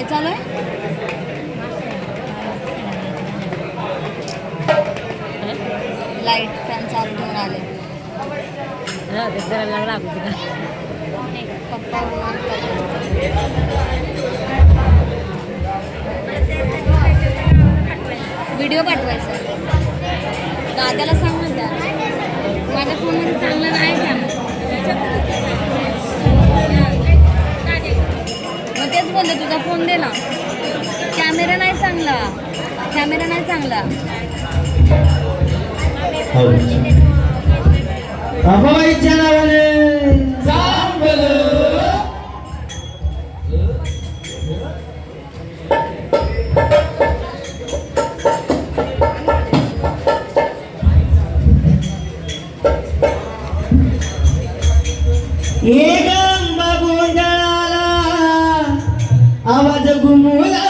काय चालू आहे लाइट फॅन चालू ठेवून आले. पप्पा व्हिडिओ पाठवायचा. दादाला सांग ना त्या माझ्या फोनमध्ये चांगला नाही सांग तेच बोलले तुझा फोन दे ना. कॅमेरा नाही चांगला. कॅमेरा नाही चांगला. बाबाईच्या नावाने एक జగుములా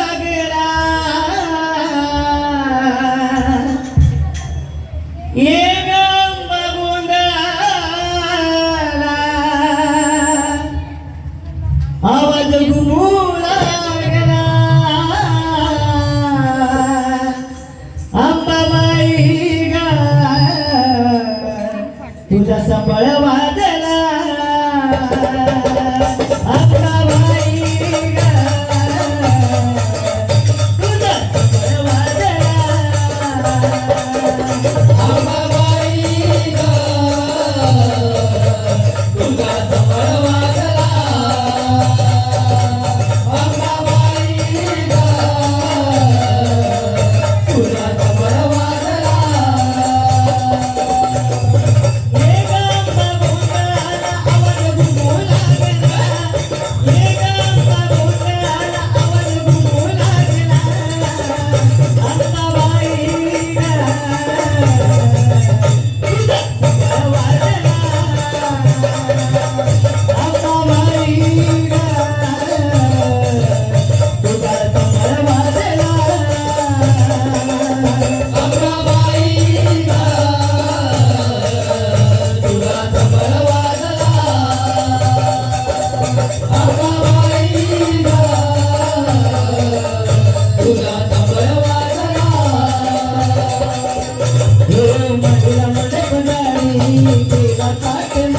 मेरा काटे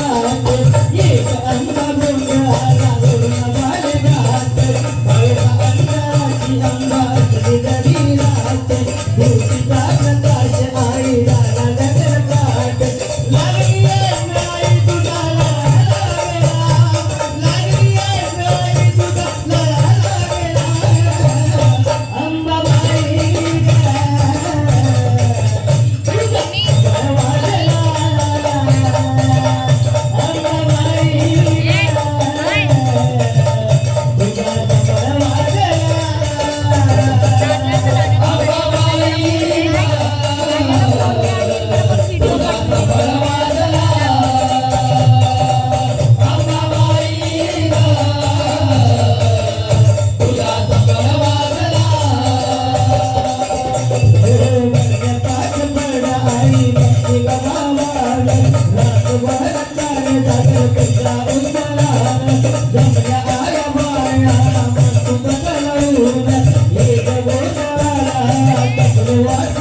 the